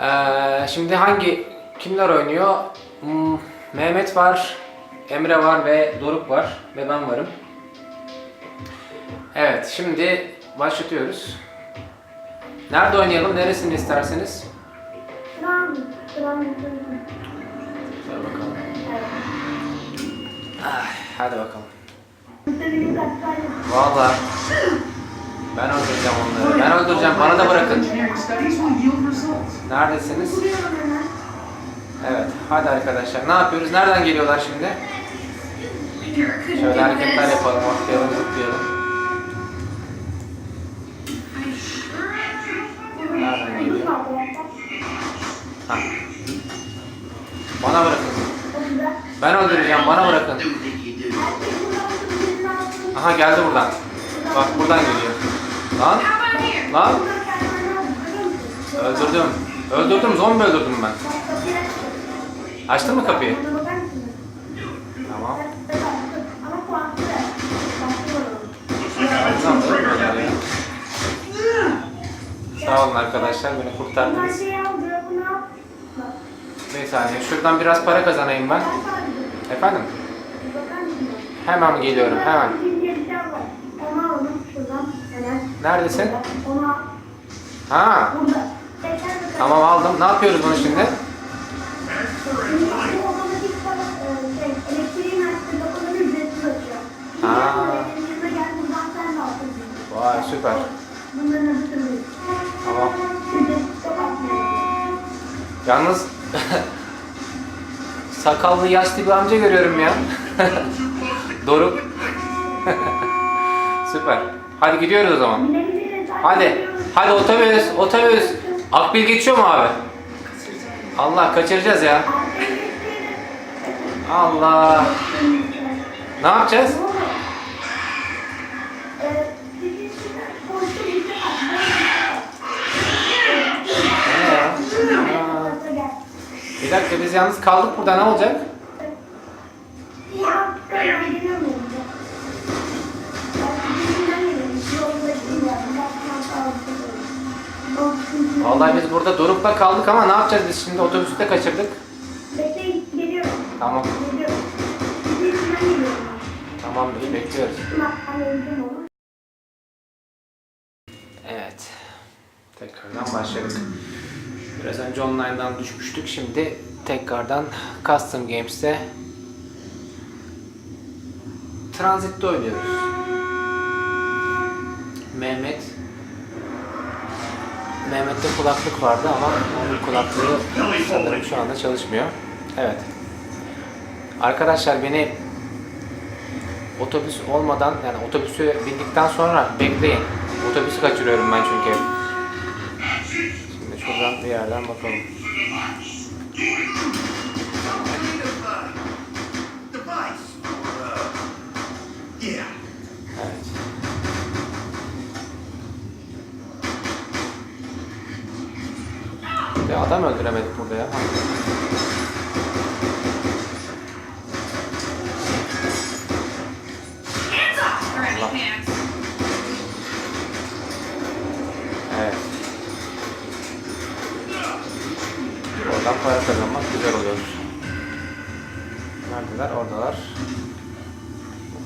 Ee, şimdi hangi kimler oynuyor? Hmm, Mehmet var, Emre var ve Doruk var ve ben varım. Evet, şimdi başlatıyoruz. Nerede oynayalım? Neresini isterseniz? Şuran, şuran Şöyle bakalım. Ah, hadi bakalım. Vallahi ben öldüreceğim onları. Ben öldüreceğim. Bana da bırakın. Neredesiniz? Evet. Hadi arkadaşlar. Ne yapıyoruz? Nereden geliyorlar şimdi? Şöyle hareketler yapalım. Atlayalım, zıplayalım. Ha. Bana bırakın. Ben öldüreceğim. Bana bırakın. Aha geldi buradan. Bak buradan geliyor. Lan. Lan. Öldürdüm. Öldürdüm. Zombi öldürdüm ben. Açtın mı kapıyı? Tamam. Sağ olun arkadaşlar. Beni kurtardınız. Bir saniye. Şuradan biraz para kazanayım ben. Efendim? Hemen geliyorum. Hemen. Bir şey var. Onu alalım şuradan. Hemen. Neredesin? Onu al. Ha. Burada. Tamam aldım. Ne yapıyoruz bunu şimdi? Ha. Vay süper. Tamam. Yalnız sakallı yaşlı bir amca görüyorum ya. Doruk. süper. Hadi gidiyoruz o zaman. Hadi. Hadi otobüs, otobüs. Akbil geçiyor mu abi? Allah kaçıracağız ya. Allah. Ne yapacağız? Aa, Bir dakika biz yalnız kaldık burada ne olacak? Vallahi biz burada Doruk'la kaldık ama ne yapacağız biz şimdi otobüsü de kaçırdık. Bekleyin, geliyorum. Tamam. Geliyorum. Tamamdır bekliyoruz. Evet. Tekrardan başladık. Biraz önce online'dan düşmüştük. Şimdi tekrardan Custom Games'te Transit'te oynuyoruz. Mehmet Mehmet'te kulaklık vardı ama onun kulaklığı sanırım şu anda çalışmıyor. Evet. Arkadaşlar beni otobüs olmadan yani otobüsü bindikten sonra bekleyin. Otobüsü kaçırıyorum ben çünkü. Şimdi şuradan bir yerden bakalım. device. Ya adam öldüremedik burada ya. Allah. Evet. Oradan para kazanmak güzel oluyor. Neredeler? Oradalar.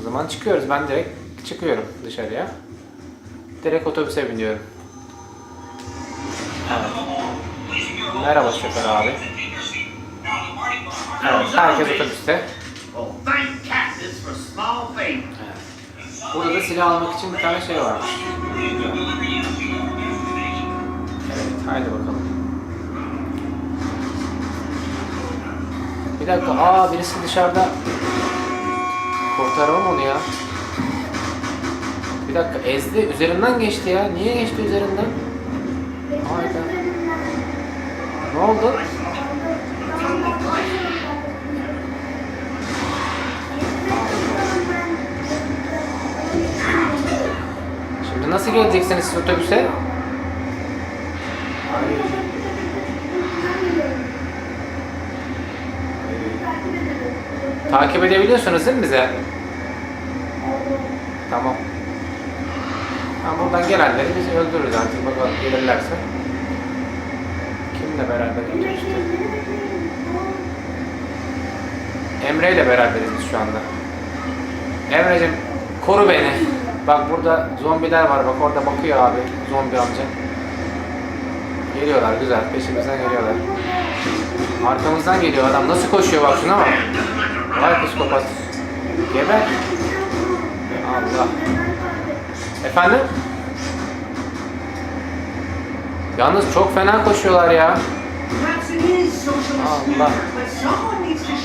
O zaman çıkıyoruz. Ben direkt çıkıyorum dışarıya. Direkt otobüse biniyorum. Merhaba şoför abi. Evet, herkes otobüste. Evet. Burada da silah almak için bir tane şey varmış. Evet, haydi bakalım. Bir dakika, aa birisi dışarıda. Kurtaralım onu ya. Bir dakika, ezdi, üzerinden geçti ya. Niye geçti üzerinden? Hayda. Ne oldu? Şimdi nasıl geleceksiniz siz otobüse? Takip edebiliyorsunuz değil mi bize? Tamam. Ha, buradan gelenleri biz öldürürüz artık bakalım gelirlerse. Kimle beraber Emre gidiyoruz? beni bekleyin. Emre ile beraberiz biz şu anda. Emre'cim koru beni. Bak burada zombiler var bak orada bakıyor abi zombi amca. Geliyorlar güzel peşimizden geliyorlar. Arkamızdan geliyor adam nasıl koşuyor bak şuna bak. Vay psikopat. Geber. Allah. Efendim? Yalnız çok fena koşuyorlar ya. Allah.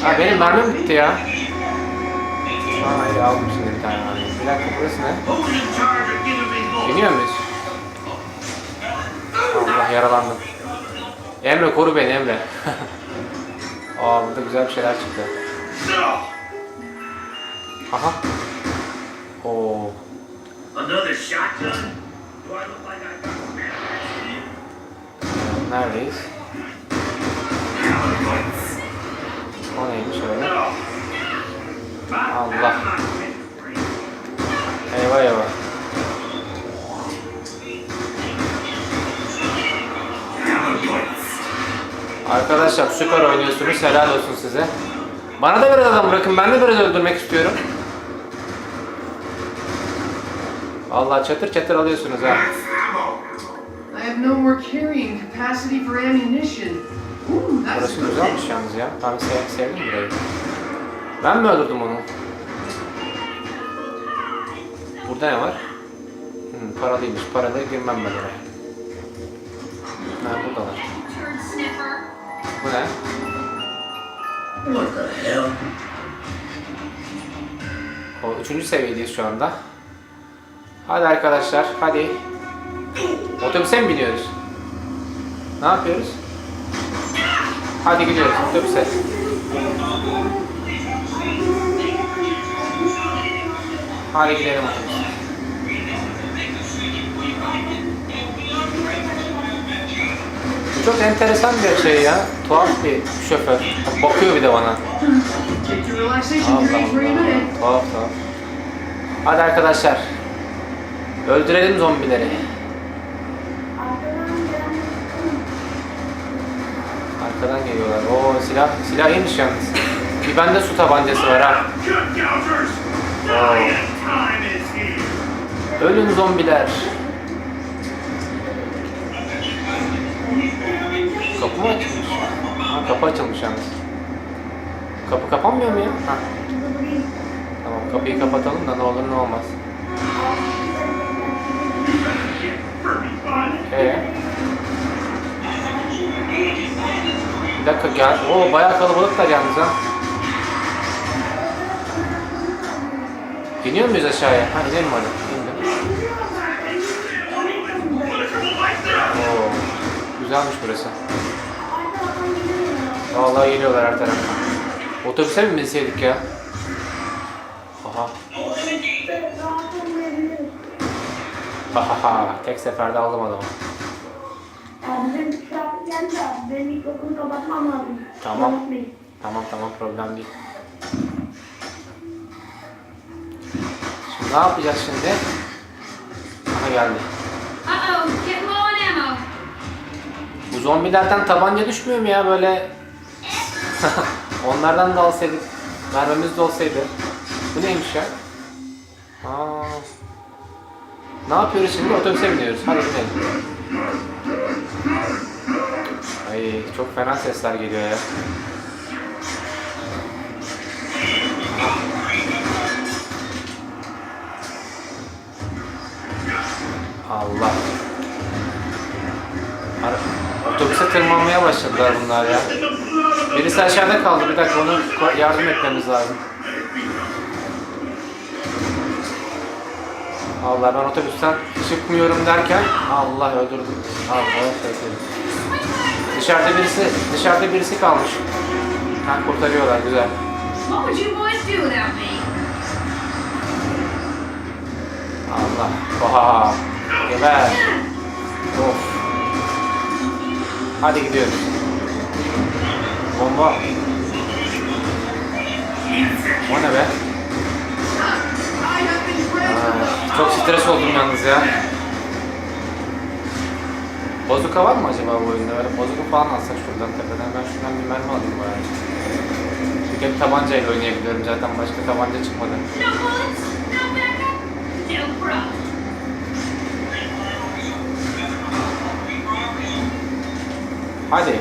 Ha benim mermim bitti ya. Aa iyi aldım şimdi bir tane. Bir dakika burası ne? İniyor muyuz? Allah yaralandım. Emre koru beni Emre. Aa burada güzel bir şeyler çıktı. Aha. Oo. Another shotgun? Do I look like I got? Neredeyiz? O neymiş öyle? Allah. Eyvah eyvah. Arkadaşlar süper oynuyorsunuz. Helal olsun size. Bana da biraz adam bırakın. Ben de biraz öldürmek istiyorum. Vallahi çatır çatır alıyorsunuz ha. More carrying capacity for ammunition. Ooh, that's Burası güzelmiş yalnız ya. Ben sev sevdim burayı. Ben mi öldürdüm onu? Burada ne var? Hmm, paralıymış. Paralı girmem ben oraya. Ha buradalar. Bu ne? What the hell? O üçüncü seviyedeyiz şu anda. Hadi arkadaşlar, hadi. Otobüse mi biniyoruz? Ne yapıyoruz? Hadi gidiyoruz otobüse. Hadi gidelim otobüse. Çok enteresan bir şey ya. Tuhaf bir şoför. Bakıyor bir de bana. Allah Allah. Tuhaf tuhaf. Hadi arkadaşlar. Öldürelim zombileri. Silah silah iyiymiş yalnız. Bir bende su tabancası var ha. Here! Ölün zombiler. Kapı mı açılmış? Ha kapı açılmış yalnız. Kapı kapanmıyor mu ya? Ha. Tamam kapıyı kapatalım da ne olur ne olmaz. Ee? Bir dakika gel. Oo bayağı kalabalıklar yalnız ha. İniyor muyuz aşağıya? Ha inelim hadi. İndim. Oo, güzelmiş burası. Vallahi geliyorlar her taraftan. Otobüse mi binseydik ya? Aha. Rahat olmayabiliriz. Ha ha ha. Tek seferde aldım adamı. De benim mikrofonu kapatmam lazım. Tamam. Tamam tamam problem değil. Şimdi ne yapacağız şimdi? Aha geldi. Uh-oh, get low on ammo. Bu zombilerden tabanca düşmüyor mu ya böyle? Onlardan da alsaydık. Mermimiz de olsaydı. Bu neymiş ya? Aa. Ne yapıyoruz şimdi? Otobüse biniyoruz. Hadi binelim. Ay çok fena sesler geliyor ya. Allah. Otobüse tırmanmaya başladılar bunlar ya. Birisi aşağıda kaldı. Bir dakika onu yardım etmemiz lazım. Allah ben otobüsten çıkmıyorum derken Allah öldürdüm. Allah öldürdüm. Dışarıda birisi dışarıda birisi kalmış. Ha kurtarıyorlar güzel. What would you boys do without me? Allah. Oha. Geber. Of. Hadi gidiyoruz. Bomba. O ne be? Aa, çok stres oldum yalnız ya. Bozuka var mı acaba bu oyunda? Böyle bozuka falan alsak şuradan tepeden. Ben şuradan bir mermi alayım bari. Çünkü hep tabancayla oynayabiliyorum zaten. Başka tabanca çıkmadı. Hadi.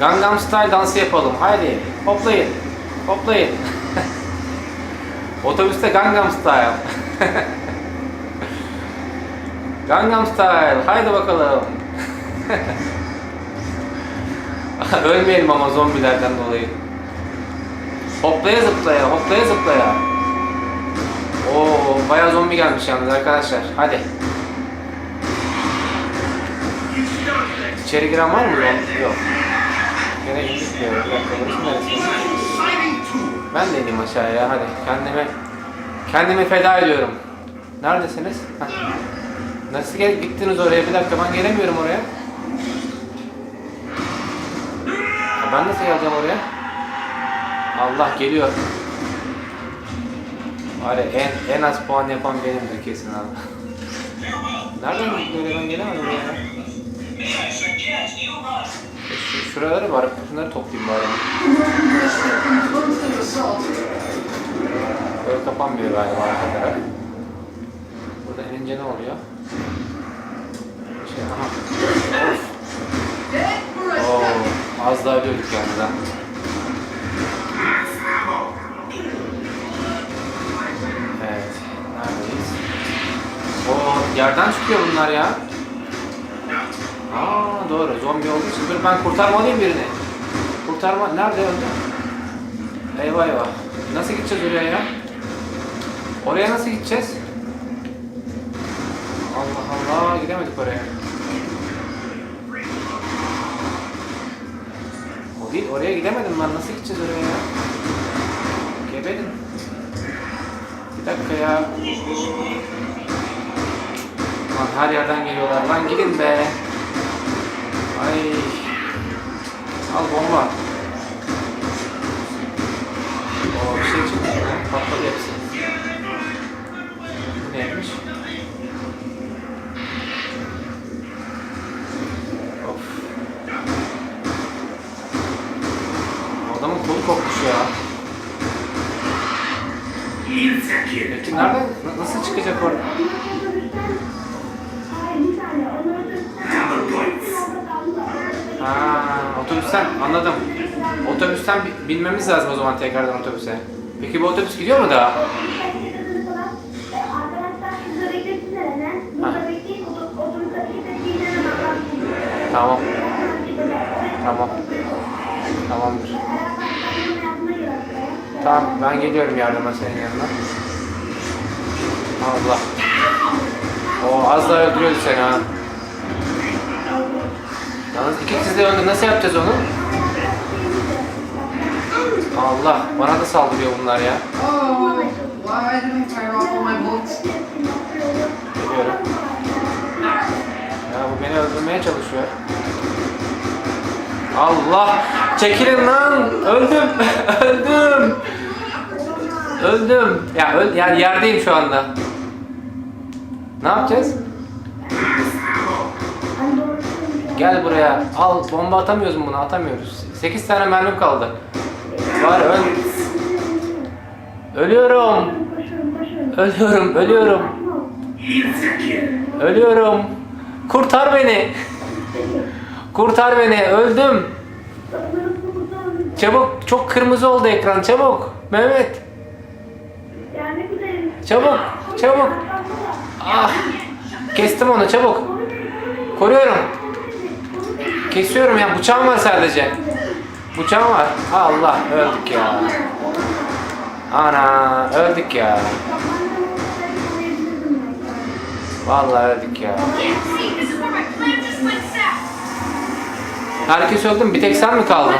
Gangnam Style dansı yapalım. Haydi. Hoplayın. Hoplayın. Otobüste Gangnam Style. Gangnam Style. Haydi bakalım. Ölmeyelim ama zombilerden dolayı. Hoplaya zıplaya, hoplaya zıplaya. Oo, bayağı zombi gelmiş yalnız arkadaşlar. Hadi. İçeri giren var mı? Yok. Gene tour. Ben de ineyim aşağıya hadi. Kendimi kendimi feda ediyorum. Neredesiniz? Heh. Nasıl gel gittiniz oraya? Bir dakika ben gelemiyorum oraya. Ha, ben nasıl geleceğim oraya? Allah geliyor. Var en, en az puan yapan benimdir kesin abi. Nereden oraya ben gelemedim ya. Şu, şuraları var. Şunları toplayayım bari. Böyle kapanmıyor galiba arka taraf. Burada inince ne oluyor? Şey, aha. Dead for a Oo, second. Az daha yalnız ha. Evet, neredeyiz? Oo, yerden çıkıyor bunlar ya. Aa, doğru, zombi olduğu için. Dur ben kurtarmalıyım birini. Kurtarma, nerede öldü? Eyvah eyvah. Nasıl gideceğiz oraya ya? Oraya nasıl gideceğiz? Allah Allah, gidemedik oraya. Değil, oraya gidemedim ben. Nasıl gideceğiz oraya ya? Geberin. Bir dakika ya. Lan her yerden geliyorlar. Lan gidin be. Ay. Al bomba. O bir şey çıktı. Patladı hepsi. Bu neymiş? Of. Kolu kopmuş ya. Peki nereden, na- nasıl çıkacak orada? Ha, otobüsten anladım. Otobüsten bi- binmemiz lazım o zaman tekrardan otobüse. Peki bu otobüs gidiyor mu daha? Bakarsınız. Tamam, tamam. Tamamdır. Tamam, ben geliyorum yardıma senin yanına. Allah. O az daha öldürüyordu seni ha. Yalnız iki kız da öldü. Nasıl yapacağız onu? Allah, bana da saldırıyor bunlar ya. Geliyorum. Ya bu beni öldürmeye çalışıyor. Allah! Çekilin lan! Öldüm! Öldüm! Öldüm! Ya öl yani yerdeyim şu anda. Ne yapacağız? Gel buraya. Al bomba atamıyoruz mu bunu? Atamıyoruz. 8 tane mermim kaldı. Var öl. Ölüyorum. Ölüyorum, ölüyorum. Ölüyorum. Kurtar beni. Kurtar beni. Öldüm. Çabuk. Çok kırmızı oldu ekran. Çabuk. Mehmet. Çabuk. Çabuk. Ah. Kestim onu. Çabuk. Koruyorum. Kesiyorum ya. Bıçağım var sadece. Bıçağım var. Allah. Öldük ya. Ana. Öldük ya. Vallahi öldük ya. Herkes öldü mü? Bir tek sen mi kaldın?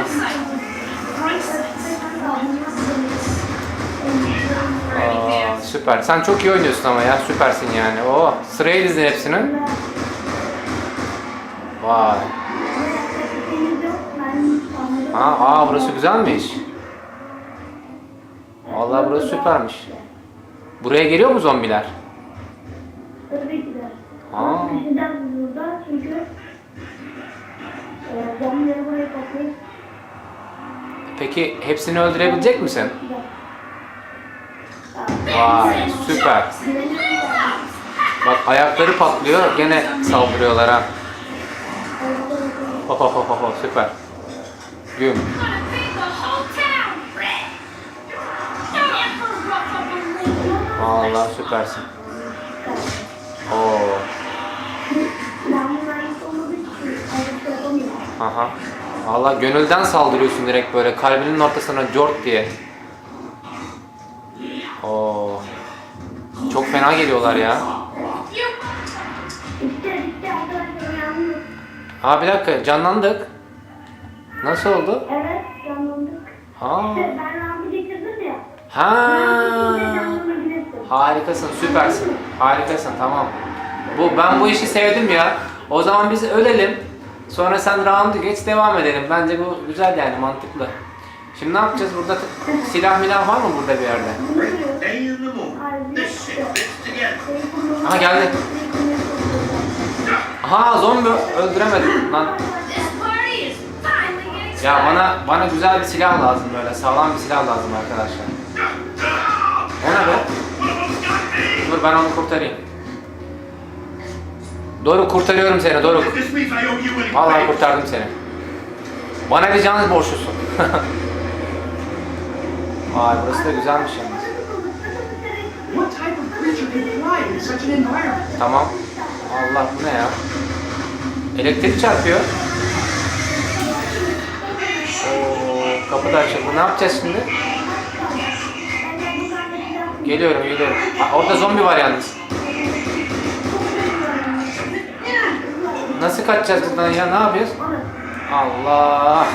Süper. Sen çok iyi oynuyorsun ama ya. Süpersin yani. Oo, sıraya dizdin hepsini. Vay. Aa, aa burası güzelmiş. Vallahi burası süpermiş. Buraya geliyor mu zombiler? Tabii Peki hepsini öldürebilecek misin? Vay süper. Bak ayakları patlıyor gene saldırıyorlar ha. Ho ho ho ho süper. Güm. Gonna beat the whole town! Don't ever rough up a little. Vallahi süpersin. Oo. Aha. Valla gönülden saldırıyorsun direkt böyle kalbinin ortasına cort diye. Çok fena geliyorlar ya. Ha bir dakika canlandık. Nasıl oldu? Evet canlandık. Ha. Ben getirdim ya. Ha. Harikasın, süpersin. Harikasın, tamam. Bu ben bu işi sevdim ya. O zaman biz ölelim. Sonra sen round'u geç devam edelim. Bence bu güzel yani mantıklı. Şimdi ne yapacağız burada? Silah milah var mı burada bir yerde? Day in the moon. This shit fits together. Aha geldi. Aha zombi öldüremedim lan. This party is finally getting Ya bana bana güzel bir silah lazım böyle sağlam bir silah lazım arkadaşlar. O ne be? Dur ben onu kurtarayım. Doruk kurtarıyorum seni Doruk. Vallahi kurtardım seni. Bana bir can borçlusun. Vay burası da güzelmiş yalnız. What type of creature can fly in such an environment? Tamam. Allah bu ne ya? Elektrik çarpıyor. Oo, kapı da açıldı. Ne yapacağız şimdi? Geliyorum, geliyorum. Ha, orada zombi var yalnız. Nasıl kaçacağız buradan ya? Ne yapıyoruz? Allah!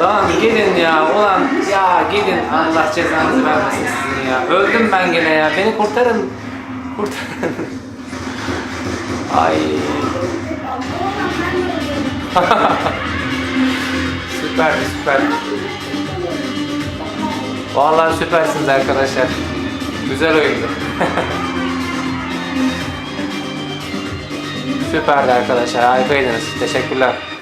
Lan gidin ya, ulan ya gidin. Allah cezanızı vermesin sizin ya. Öldüm ben gene ya. Beni kurtarın. Kurtarın. Ay. süper, süper. Vallahi süpersiniz arkadaşlar. Güzel oyundu. Süperdi arkadaşlar. Harikaydınız. Teşekkürler.